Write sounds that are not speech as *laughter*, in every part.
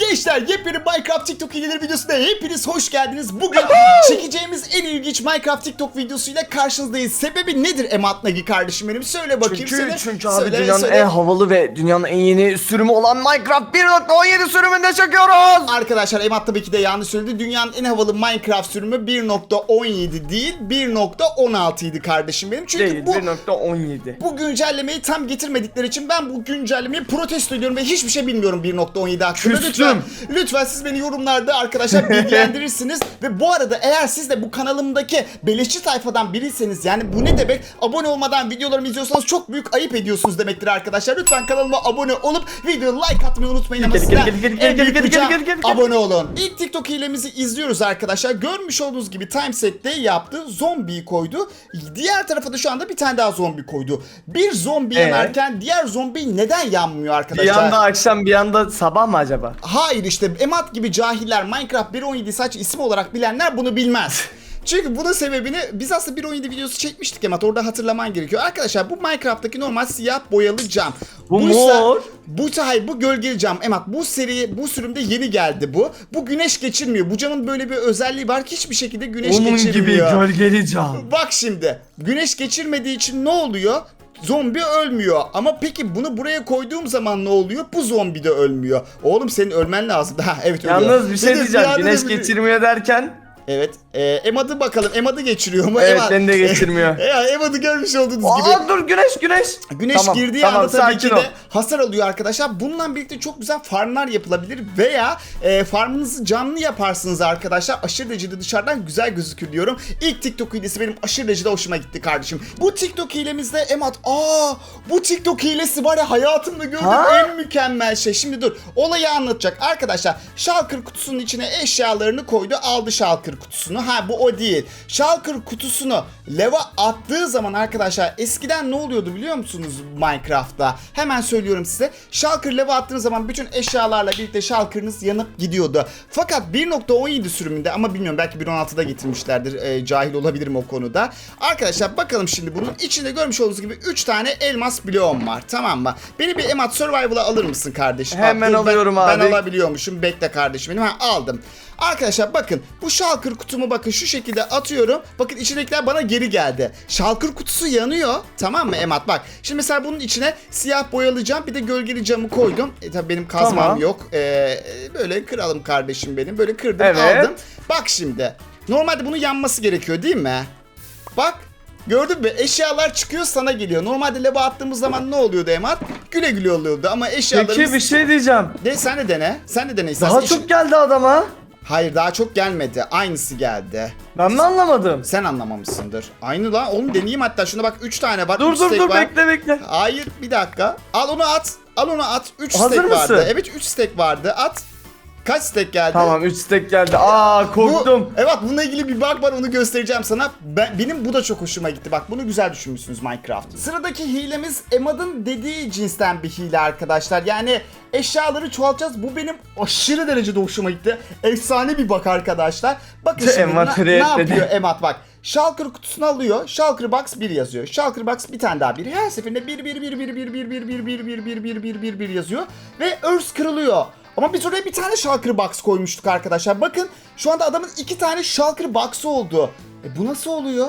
Gençler yepyeni Minecraft TikTok hilleri videosuna hepiniz hoş geldiniz. Bugün çekeceğimiz en ilginç Minecraft TikTok videosuyla karşınızdayız. Sebebi nedir Emat Nagi kardeşim benim? Söyle bakayım. Çünkü, söyle. çünkü abi söyle, dünyanın söyle. en havalı ve dünyanın en yeni sürümü olan Minecraft 1.17 sürümünde çekiyoruz. Arkadaşlar Emat tabii ki de yanlış söyledi. Dünyanın en havalı Minecraft sürümü 1.17 değil 1.16 idi kardeşim benim. Çünkü Değil bu 1.17. bu güncellemeyi tam getirmedikleri için ben bu güncellemeyi protesto ediyorum ve hiçbir şey bilmiyorum 1.17 hakkında. Lütfen, lütfen siz beni yorumlarda arkadaşlar bilgilendirirsiniz. *laughs* ve bu arada eğer siz de bu kanalımdaki beleşçi tayfadan biriyseniz yani bu ne demek? Abone olmadan videolarımı izliyorsanız çok büyük ayıp ediyorsunuz demektir arkadaşlar. Lütfen kanalıma abone olup videoya like atmayı unutmayın ama sizden en büyük ricam abone olun. İlk TikTok hilemizi izliyoruz arkadaşlar. Görmüş olduğunuz gibi Timeset'te yaptı. Zombiyi koydu. Diğer tarafa da şu anda bir tane daha zombi koydu. Bir zombi Ee? yanarken diğer zombi neden yanmıyor arkadaşlar? Bir yanda akşam bir yanda sabah mı acaba? Hayır işte Emat gibi cahiller Minecraft 1.17 saç isim olarak bilenler bunu bilmez. *laughs* Çünkü bunun sebebini biz aslında 1.17 videosu çekmiştik Emat orada hatırlaman gerekiyor. Arkadaşlar bu Minecraft'taki normal siyah boyalı cam. Bu ise- mor. Bu hayır bu gölgeli cam. Emat bu seri bu sürümde yeni geldi bu. Bu güneş geçirmiyor. Bu camın böyle bir özelliği var ki hiçbir şekilde güneş Onun gibi geçirmiyor. gölgeli cam. Bak şimdi güneş geçirmediği için ne oluyor? Zombi ölmüyor. Ama peki bunu buraya koyduğum zaman ne oluyor? Bu zombi de ölmüyor. Oğlum senin ölmen lazım. *laughs* Ha evet ölüyor. Yalnız bir şey Dedim, diyeceğim. Güneş edin. geçirmiyor derken Evet. E, Emad'ı bakalım. Emad'ı geçiriyor mu? Evet, Emad- beni de geçirmiyor. E, *laughs* ya Emad'ı görmüş olduğunuz gibi. Aa dur güneş güneş. Güneş Tamam, girdiği tamam, anda tabii sakin ki ol. de hasar alıyor arkadaşlar. Bununla birlikte çok güzel farmlar yapılabilir veya e, farmınızı canlı yaparsınız arkadaşlar. Aşırı derecede dışarıdan güzel gözükür diyorum. İlk TikTok hilesi benim aşırı derecede hoşuma gitti kardeşim. Bu TikTok hilemizde Emat aa bu TikTok hilesi var ya hayatımda gördüğüm Ha? en mükemmel şey. Şimdi dur olayı anlatacak. Arkadaşlar Shulker kutusunun içine eşyalarını koydu aldı Shulker kutusunu. Ha bu o değil. Shulker kutusunu leva attığı zaman arkadaşlar eskiden ne oluyordu biliyor musunuz Minecraft'ta? Hemen söylüyorum size. Shulker leva attığınız zaman bütün eşyalarla birlikte Shulker'ınız yanıp gidiyordu. Fakat 1.17 sürümünde ama bilmiyorum belki 1.16'da getirmişlerdir. Ee, cahil olabilirim o konuda. Arkadaşlar bakalım şimdi bunun içinde görmüş olduğunuz gibi 3 tane elmas bloğum var. Tamam mı? Beni bir Emat Survival'a alır mısın kardeşim? Hemen dur, ben- alıyorum Ben abi. alabiliyormuşum. Bekle kardeşim benim. Ha aldım. Arkadaşlar bakın bu şalkır kutumu bakın şu şekilde atıyorum. Bakın içindekiler bana geri geldi. Şalkır kutusu yanıyor. Tamam mı Emat bak. Şimdi mesela bunun içine siyah boyalı cam bir de gölgeli camı koydum. E tabi benim kazmam Tamam. yok. E, böyle kıralım kardeşim benim. Böyle kırdım Evet. aldım. Bak şimdi. Normalde bunun yanması gerekiyor değil mi? Bak. Gördün mü? Eşyalar çıkıyor sana geliyor. Normalde lava attığımız zaman ne oluyordu Emat? Güle güle oluyordu ama eşyalarımız... Peki bir şey diyeceğim. De sen de dene. Sen de dene istersen. Daha İşin- çok geldi adama. Hayır daha çok gelmedi. Aynısı geldi. Ben mi anlamadım? Sen anlamamışsındır. Aynı lan. Oğlum deneyeyim hatta. Şuna bak 3 tane var. Dur üç dur dur var. bekle bekle. Hayır bir dakika. Al onu at. Al onu at. 3 Hazır stack vardı. mısın? Evet 3 stack vardı. At. Kaç stack geldi? Tamam 3 stack geldi. Aa Bu, korktum. evet bununla ilgili bir bug var onu göstereceğim sana. Ben, benim bu da çok hoşuma gitti. Bak bunu güzel düşünmüşsünüz Minecraft. Sıradaki hilemiz Emad'ın dediği cinsten bir hile arkadaşlar. Yani eşyaları çoğaltacağız. Bu benim aşırı derecede hoşuma gitti. Efsane bir bug arkadaşlar. Bakın şimdi Emad ne ekledi. yapıyor Emad bak. Shulker kutusunu alıyor. Shulker box 1 yazıyor. Shulker box bir tane daha 1. Her seferinde 1 1 1 1 1 1 1 1 1 1 1 1 1 1 1 yazıyor ve örs kırılıyor. Ama biz oraya bir tane Shulker box koymuştuk arkadaşlar. Bakın şu anda adamın iki tane Shulker box'ı oldu. E bu nasıl oluyor?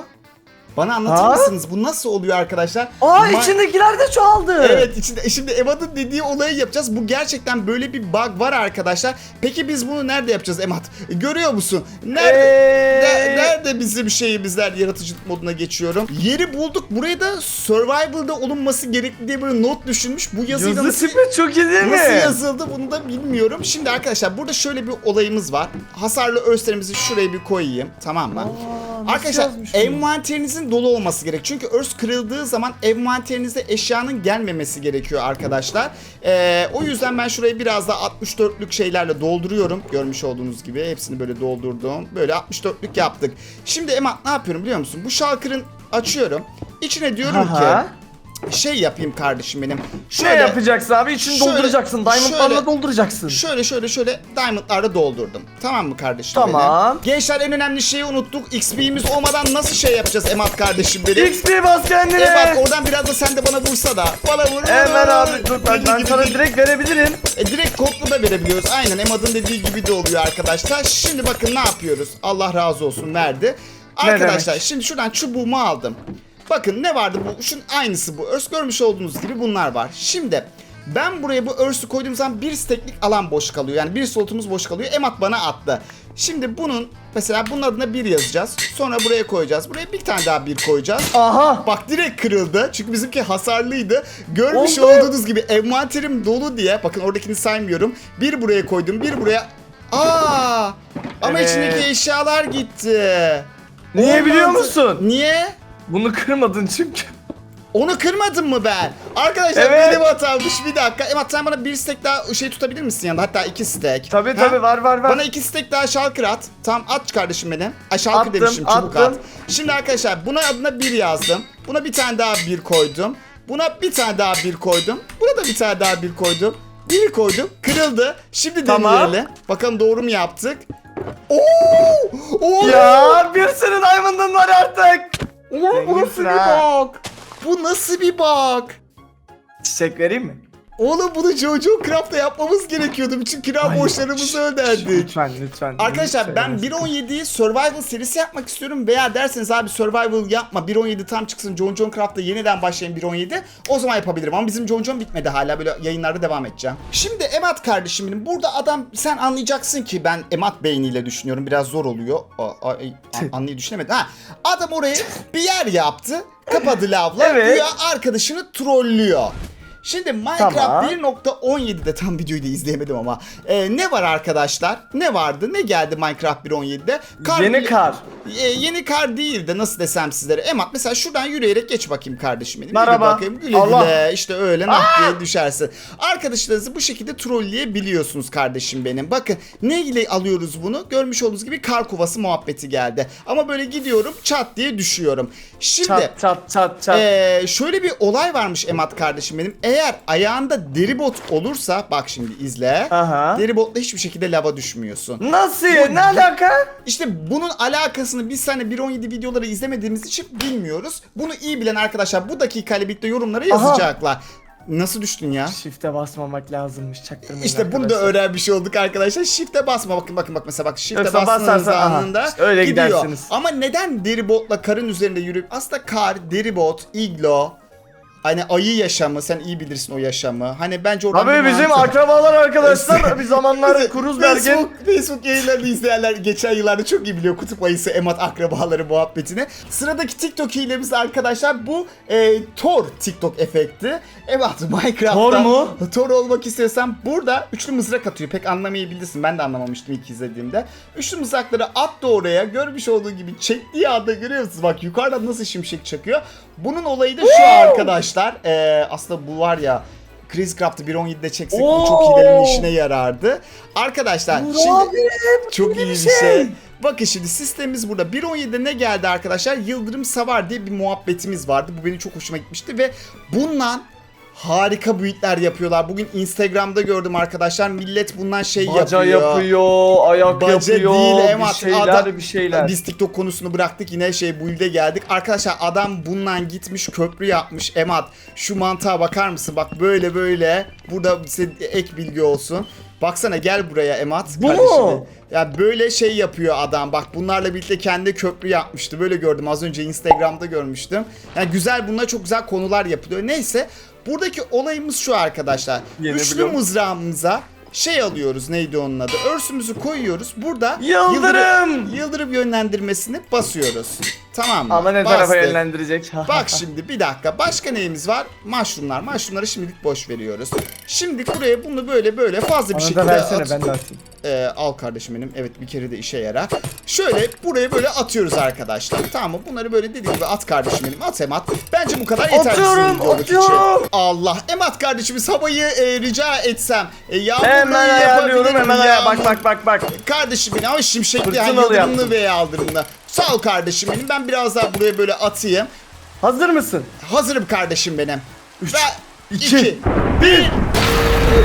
Bana anlatır Ha? mısınız? Bu nasıl oluyor arkadaşlar? Aa Ma- içindekiler de çoğaldı. Evet içinde şimdi Emad'ın dediği olayı yapacağız. Bu gerçekten böyle bir bug var arkadaşlar. Peki biz bunu nerede yapacağız Emad? Görüyor musun? Nerede? Ee? Ne- nerede bizim şeyimizler yaratıcılık moduna geçiyorum. Yeri bulduk. Buraya da survival'da olunması gerekli diye böyle not düşünmüş. Bu yazıyla Yazı nasıl, tipi çok iyi değil mi? nasıl yazıldı bunu da bilmiyorum. Şimdi arkadaşlar burada şöyle bir olayımız var. Hasarlı örslerimizi şuraya bir koyayım. Tamam mı? Nasıl Arkadaşlar yazmış bunu? envanterinizin dolu olması gerek. Çünkü örs kırıldığı zaman envanterinizde eşyanın gelmemesi gerekiyor arkadaşlar. Ee, o yüzden ben şurayı biraz da 64'lük şeylerle dolduruyorum. Görmüş olduğunuz gibi hepsini böyle doldurdum. Böyle 64'lük yaptık. Şimdi Emat ne yapıyorum biliyor musun? Bu şalkırın açıyorum. İçine diyorum Aha. ki şey yapayım kardeşim benim. Ne yapacaksın abi? İçini Şöyle- dolduracaksın. Diamondlarla şöyle- dolduracaksın. Şöyle şöyle şöyle diamondları doldurdum. Tamam mı kardeşim Tamam. benim? Gençler en önemli şeyi unuttuk. XP'miz olmadan nasıl şey yapacağız Emat kardeşim benim? XP bas kendine. Emat oradan biraz da sen de bana vursa da. Bana vur. Hemen abi dur ben, ben sana değil. direkt verebilirim. E, direkt kodlu da verebiliyoruz. Aynen Emad'ın dediği gibi de oluyor arkadaşlar. Şimdi bakın ne yapıyoruz? Allah razı olsun verdi. Arkadaşlar şimdi şuradan çubuğumu aldım. Bakın ne vardı bu? Şunun aynısı bu. Örs görmüş olduğunuz gibi bunlar var. Şimdi ben buraya bu örsü koyduğum zaman bir steklik alan boş kalıyor. Yani bir slotumuz boş kalıyor. Emat bana attı. Şimdi bunun mesela bunun adına bir yazacağız. Sonra buraya koyacağız. Buraya bir tane daha bir koyacağız. Aha. Bak direkt kırıldı. Çünkü bizimki hasarlıydı. Görmüş Oldu. olduğunuz gibi envanterim dolu diye. Bakın oradakini saymıyorum. Bir buraya koydum. Bir buraya. Aa! Ama Evet. içindeki eşyalar gitti. Niye Olmadı. biliyor musun? Niye? Bunu kırmadın çünkü. Onu kırmadım mı ben? Arkadaşlar Evet. benim hatammış. Bir dakika. Emat sen bana bir stek daha şey tutabilir misin yanında? Hatta iki stek. Tabii Ha? tabii var var var. Bana iki stek daha şalkır at. Tamam at kardeşim benim. Ay şalkır Attım, demişim çubuk attım. at. Şimdi arkadaşlar buna adına bir yazdım. Buna bir tane daha bir koydum. Buna bir tane daha bir koydum. Buna da bir tane daha bir koydum. Bir koydum. Kırıldı. Şimdi Tamam. deneyelim. Bakalım doğru mu yaptık? Oo! Oo! Ya bir sürü diamond'ın var artık. Oğlum bu nasıl Zenginsin bir ha. bak? Bu nasıl bir bak? Çiçek vereyim mi? Oğlum bunu Jojo Craft'ta yapmamız gerekiyordu. Bütün kira borçlarımızı öderdik. Lütfen lütfen. Arkadaşlar ben 1.17'yi survival serisi yapmak istiyorum veya derseniz abi survival yapma 1.17 tam çıksın John John Craft'ta yeniden başlayın 1.17 o zaman yapabilirim ama bizim John John bitmedi hala böyle yayınlarda devam edeceğim. Şimdi Emat kardeşim benim burada adam sen anlayacaksın ki ben Emat beyniyle düşünüyorum biraz zor oluyor. A- a- ay, an- anlayı düşünemedim. Ha, adam oraya bir yer yaptı kapadı lavla Evet. güya arkadaşını trollüyor. Şimdi Minecraft Tamam. 1.17'de tam videoyu da izleyemedim ama e, ne var arkadaşlar? Ne vardı? Ne geldi Minecraft 1.17'de? Yeni kar. E, yeni kar değil de nasıl desem sizlere. Emat mesela şuradan yürüyerek geç bakayım kardeşim benim. Yürü Merhaba. bakayım. Güle Allah. güle. İşte öyle nah diye düşersin. Arkadaşlarınızı bu şekilde trolleyebiliyorsunuz kardeşim benim. Bakın ne ile alıyoruz bunu? Görmüş olduğunuz gibi kar kovası muhabbeti geldi. Ama böyle gidiyorum çat diye düşüyorum. Şimdi Çat çat çat çat. ee, şöyle bir olay varmış Emat kardeşim benim. Eğer ayağında deribot olursa bak şimdi izle. Aha. Deribotla hiçbir şekilde lava düşmüyorsun. Nasıl? Ne alaka? İşte bunun alakasını biz hani 1.17 videoları izlemediğimiz için bilmiyoruz. Bunu iyi bilen arkadaşlar bu dakikayla birlikte yorumlara yazacaklar. Nasıl düştün ya? Shift'e basmamak lazımmış çaktırmayın İşte bunu da arkadaşlar. öğrenmiş olduk arkadaşlar. Shift'e basma bakın bakın bak mesela bak shift'e bastığınız aha, anında işte öyle gidiyor. gidersiniz. Ama neden deribotla karın üzerinde yürüyüp aslında kar, deribot, iglo Hani ayı yaşamı, sen iyi bilirsin o yaşamı. Hani bence oradan Tabii bizim mantık- akrabalar arkadaşlar *laughs* bir zamanlar Kuruzberg'in Facebook, Facebook yayınlarını izleyenler geçen yıllarda çok iyi biliyor kutup ayısı emat akrabaları muhabbetini. Sıradaki TikTok hilemiz arkadaşlar bu e, Tor TikTok efekti. Evet Minecraft'ta Tor mu? Tor olmak istiyorsan burada üçlü mızrak atıyor. Pek anlamayabilirsin. Ben de anlamamıştım ilk izlediğimde. Üçlü mızrakları attı oraya. Görmüş olduğu gibi çektiği anda görüyor musunuz? Bak yukarıdan nasıl şimşek çakıyor. Bunun olayı da şu arkadaşlar. E, aslında bu var ya Chris Craft'ı 1.17'de çeksek bu çok hilerin işine yarardı. Arkadaşlar Dur şimdi abi, *laughs* çok iyi bir şey. şey. Bakın şimdi sistemimiz burada. 1.17'de ne geldi arkadaşlar? Yıldırım Savar diye bir muhabbetimiz vardı. Bu benim çok hoşuma gitmişti ve bundan harika büyükler yapıyorlar. Bugün Instagram'da gördüm arkadaşlar. Millet bundan şey baca yapıyor. yapıyor, ayak Baca yapıyor, değil, bir Emat. şeyler Adam- bir şeyler. Biz TikTok konusunu bıraktık yine şey build'e geldik. Arkadaşlar adam bundan gitmiş köprü yapmış. Emat şu mantığa bakar mısın? Bak böyle böyle. Burada size ek bilgi olsun. Baksana gel buraya Emat. Bu mu? Ya böyle şey yapıyor adam. Bak bunlarla birlikte kendi köprü yapmıştı. Böyle gördüm az önce Instagram'da görmüştüm. Yani güzel bunlar çok güzel konular yapılıyor. Neyse buradaki olayımız şu arkadaşlar. Yeni Üçlü mızrağımıza şey alıyoruz neydi onun adı? Örsümüzü koyuyoruz. Burada Yıldırım! yıldırım yönlendirmesini basıyoruz. Tamam mı? Ama ne tarafa Bastık. yönlendirecek? *laughs* Bak şimdi bir dakika. Başka neyimiz var? Mushroomlar. Mushroomları şimdilik boş veriyoruz. Şimdi buraya bunu böyle böyle fazla bir Bana şekilde da versene ben de atayım. Ee, al kardeşim benim. Evet bir kere de işe yarar. Şöyle buraya böyle atıyoruz arkadaşlar. Tamam mı? Bunları böyle dediğim gibi at kardeşim benim. At Emat. Bence bu kadar yeter. bizim Atıyorum, videoluk için. atıyorum. Allah. Emat kardeşimiz havayı e, rica etsem. E, yağmurlu Hemen ayarlıyorum yapabilir hemen ayar. Bak Yağmur- bak bak bak. Kardeşim benim ama şimşekli yani Fırtınalı yıldırımlı yaptım. veya yaldırımlı. Sağ ol kardeşim benim. Ben biraz daha buraya böyle atayım. Hazır mısın? Hazırım kardeşim benim. Üç, ve iki, 2 1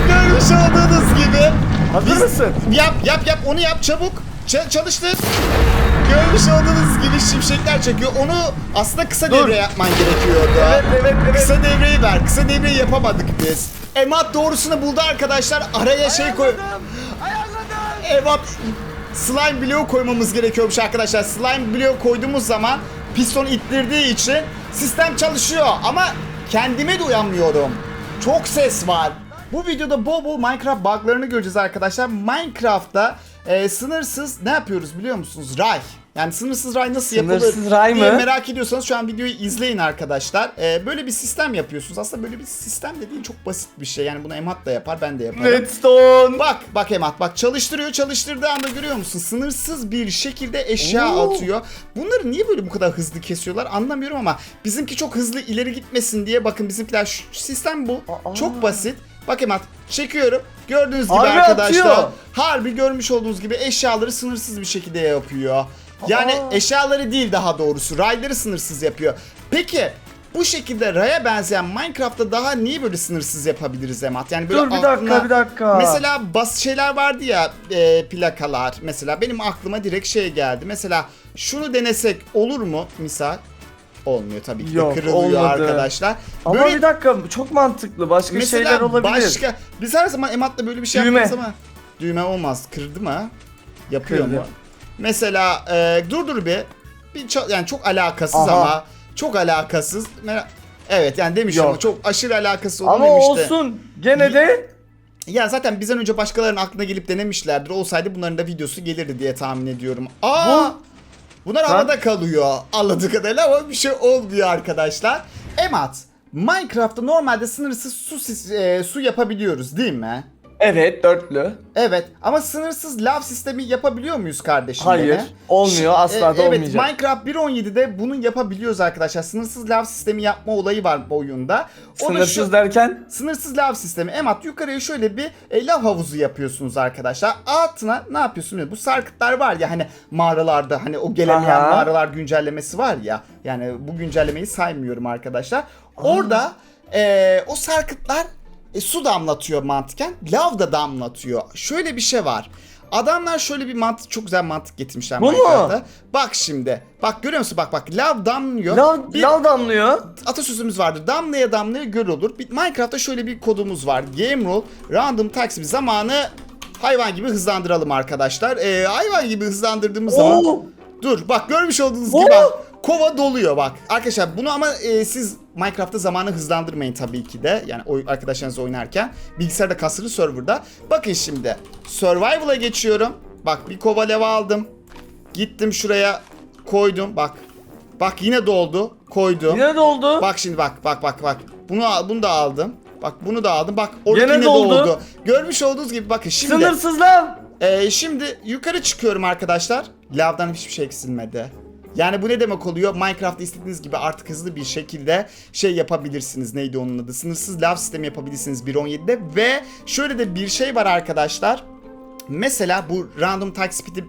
Görmüş olduğunuz gibi Hazır biz- mısın? Yap yap yap onu yap çabuk. Ç- çalıştır. Görmüş olduğunuz gibi şimşekler çekiyor. Onu aslında kısa Dur. devre yapman gerekiyordu. Evet evet evet. Kısa devreyi ver. Kısa devreyi yapamadık biz. Emat doğrusunu buldu arkadaşlar. Araya şey koy. Evet. Slime bloğu koymamız gerekiyormuş arkadaşlar. Slime bloğu koyduğumuz zaman piston ittirdiği için sistem çalışıyor. Ama kendime de uyanmıyorum. Çok ses var. Bu videoda bol bol Minecraft buglarını göreceğiz arkadaşlar. Minecraft'ta e, sınırsız ne yapıyoruz biliyor musunuz? Ray. Yani sınırsız ray nasıl yapılır Sınırsız ray diye mı? merak ediyorsanız şu an videoyu izleyin arkadaşlar. E, böyle bir sistem yapıyorsunuz. Aslında böyle bir sistem dediğin çok basit bir şey. Yani bunu Emat da yapar ben de yaparım. Redstone. Bak bak Emat bak çalıştırıyor çalıştırdığı anda görüyor musun? Sınırsız bir şekilde eşya Oo. atıyor. Bunları niye böyle bu kadar hızlı kesiyorlar anlamıyorum ama bizimki çok hızlı ileri gitmesin diye bakın bizimkiler şu sistem bu. Aa. Çok basit. Bak Emat çekiyorum. Gördüğünüz gibi Harbi arkadaşlar. atıyor. Harbi görmüş olduğunuz gibi eşyaları sınırsız bir şekilde yapıyor. Yani Aa. eşyaları değil daha doğrusu. Rayları sınırsız yapıyor. Peki bu şekilde raya benzeyen Minecraft'ta daha niye böyle sınırsız yapabiliriz Emat? Yani böyle Dur bir dakika aklına- bir dakika. Mesela bas şeyler vardı ya e, plakalar mesela benim aklıma direkt şey geldi. Mesela şunu denesek olur mu misal? Olmuyor tabii ki Yok, kırılıyor olmadı. arkadaşlar. Ama Böyle bir dakika çok mantıklı. Başka mesela şeyler olabilir. başka biz her zaman Emat'la böyle bir şey Düğme. yapıyoruz ama düğme olmaz. Kırdı mı? Yapıyor Kırdı. mu? Mesela e, dur dur bir. Bir çok, yani çok alakasız Aha. ama çok alakasız. Mera- Evet yani demiş Yok. ama çok aşırı alakasız olduğunu Ama demişti. olsun. Gene de Ya zaten bizden önce başkalarının aklına gelip denemişlerdir. Olsaydı bunların da videosu gelirdi diye tahmin ediyorum. Aa! Bunlar Ben- havada kalıyor anladığı kadarıyla ama bir şey olmuyor arkadaşlar. Emat, Minecraft'ta normalde sınırsız su e, su yapabiliyoruz değil mi? Evet dörtlü. Evet ama sınırsız lav sistemi yapabiliyor muyuz kardeşim? Hayır, gene? olmuyor, asla da evet, olmayacak. Minecraft 1.17'de bunu yapabiliyoruz arkadaşlar. Sınırsız lav sistemi yapma olayı var bu oyunda. Sınırsız şu- derken Sınırsız lav sistemi. Emat yukarıya şöyle bir e, lav havuzu yapıyorsunuz arkadaşlar. Altına ne yapıyorsunuz? Bu sarkıtlar var ya hani mağaralarda hani o gelemeyen Aha. mağaralar güncellemesi var ya. Yani bu güncellemeyi saymıyorum arkadaşlar. Orada e, o sarkıtlar e, su damlatıyor mantıken. Lav da damlatıyor. Şöyle bir şey var. Adamlar şöyle bir mantık çok güzel mantık getirmişler Bu mu? Minecraft'ta. Bak şimdi. Bak görüyor musun? Bak bak lav damlıyor. lav, Bir- lav damlıyor. atasözümüz vardır. Damlaya damlaya göl olur. Bir- Minecraft'ta şöyle bir kodumuz var. Game rule random taksim zamanı hayvan gibi hızlandıralım arkadaşlar. Ee, hayvan gibi hızlandırdığımız zaman Oo. dur bak görmüş olduğunuz Oo. gibi bak, kova doluyor bak. Arkadaşlar bunu ama e, siz Minecraft'ta zamanı hızlandırmayın tabii ki de. Yani oy, arkadaşlarınızla oynarken. Bilgisayarda kasılı serverda. Bakın şimdi. Survival'a geçiyorum. Bak bir kova leva aldım. Gittim şuraya koydum. Bak. Bak yine doldu. Koydum. Yine doldu. Bak şimdi bak bak bak bak. Bunu al- bunu da aldım. Bak bunu da aldım. Bak orada yine doldu. doldu. Görmüş olduğunuz gibi bakın şimdi. Sınırsız lav. e, şimdi yukarı çıkıyorum arkadaşlar. Lavdan hiçbir şey eksilmedi. Yani bu ne demek oluyor? Minecraft'ta istediğiniz gibi artık hızlı bir şekilde şey yapabilirsiniz. Neydi onun adı? Sınırsız lav sistemi yapabilirsiniz 1.17'de. Ve şöyle de bir şey var arkadaşlar. Mesela bu random time speed'i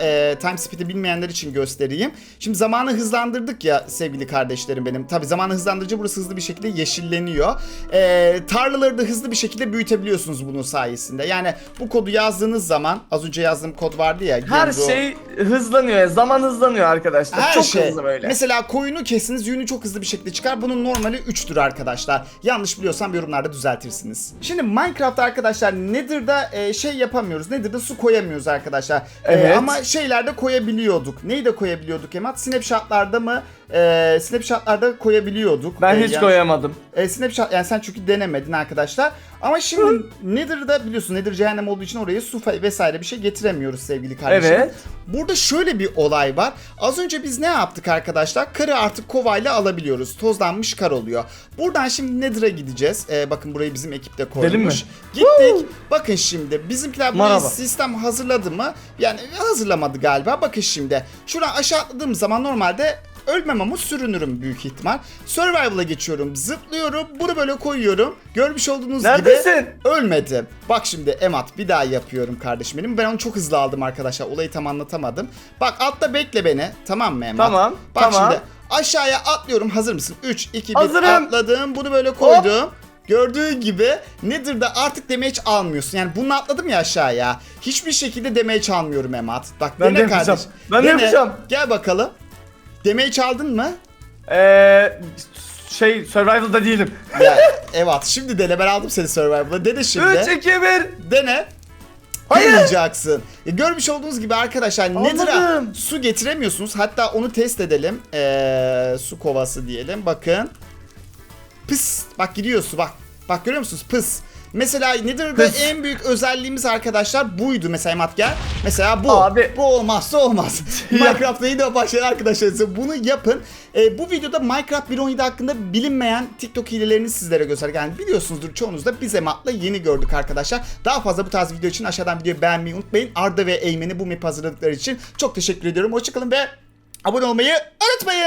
e, time speed'i bilmeyenler için göstereyim. Şimdi zamanı hızlandırdık ya sevgili kardeşlerim benim. Tabi zamanı hızlandırınca burası hızlı bir şekilde yeşilleniyor. E, tarlaları da hızlı bir şekilde büyütebiliyorsunuz bunun sayesinde. Yani bu kodu yazdığınız zaman az önce yazdığım kod vardı ya. Her Genro- şey hızlanıyor. Zaman hızlanıyor arkadaşlar. her çok şey. hızlı böyle. Mesela koyunu kesiniz yünü çok hızlı bir şekilde çıkar. Bunun normali 3'tür arkadaşlar. Yanlış biliyorsam yorumlarda düzeltirsiniz. Şimdi Minecraft arkadaşlar Nether'da e, şey yapamıyoruz. Nether'da su koyamıyoruz arkadaşlar. E, Evet. Ama şeylerde koyabiliyorduk. Neyi de koyabiliyorduk Emat? Snapshot'larda mı? E, Snapshot'larda koyabiliyorduk. ben E, hiç yani- koyamadım. e, Snapchat yani sen çünkü denemedin arkadaşlar. Ama şimdi Nether'da biliyorsun Nether cehennem olduğu için oraya su vesaire bir şey getiremiyoruz sevgili kardeşim. Evet. Burada şöyle bir olay var. Az önce biz ne yaptık arkadaşlar? Karı artık kovayla alabiliyoruz. Tozlanmış kar oluyor. Buradan şimdi Nether'a gideceğiz. Ee, bakın burayı bizim ekip de Gidelim mi? koymuş. Gittik. Bakın şimdi bizimkiler burayı Merhaba. sistem hazırladı mı? Yani hazırlamadı galiba. Bakın şimdi. Şuradan aşağı atladığım zaman normalde ölmem ama sürünürüm büyük ihtimal. Survival'a geçiyorum. Zıplıyorum. Bunu böyle koyuyorum. Görmüş olduğunuz Neredesin? gibi ölmedim. Bak şimdi Emat bir daha yapıyorum kardeşim benim. Ben onu çok hızlı aldım arkadaşlar. Olayı tam anlatamadım. Bak altta bekle beni. Tamam mı Emat? Tamam, Bak tamam. şimdi aşağıya atlıyorum. Hazır mısın? 3, 2, 1 Hazırım. atladım. Bunu böyle koydum. Gördüğün gibi Nether'da artık damage almıyorsun. Yani bunu atladım ya aşağıya. Hiçbir şekilde damage almıyorum Emat. Bak Ben de dene yapacağım. kardeş. Ben de Dene. yapacağım. Gel bakalım. Damage aldın mı? Eee şey survival'da değilim. ya evet şimdi dene ben aldım seni Survival'a. Dene şimdi. 3 2 1. Dene. Hayır. Kırmayacaksın. Ya görmüş olduğunuz gibi arkadaşlar Nether'a su getiremiyorsunuz. Hatta onu test edelim. Ee, su kovası diyelim. Bakın. Pıs. Bak gidiyor su bak. Bak görüyor musunuz? Pıs. Mesela Nether'da Pıs. en büyük özelliğimiz arkadaşlar buydu mesela Emat gel. Mesela bu. Abi. Bu olmazsa olmaz. *laughs* Minecraft'ta yine başlayan arkadaşlar bunu yapın. Ee, bu videoda Minecraft 1.17 hakkında bilinmeyen TikTok hilelerini sizlere göster. Yani biliyorsunuzdur çoğunuz da biz Emat'la yeni gördük arkadaşlar. Daha fazla bu tarz video için aşağıdan videoyu beğenmeyi unutmayın. Arda ve Eymen'i bu map hazırladıkları için çok teşekkür ediyorum. Hoşçakalın ve abone olmayı unutmayın.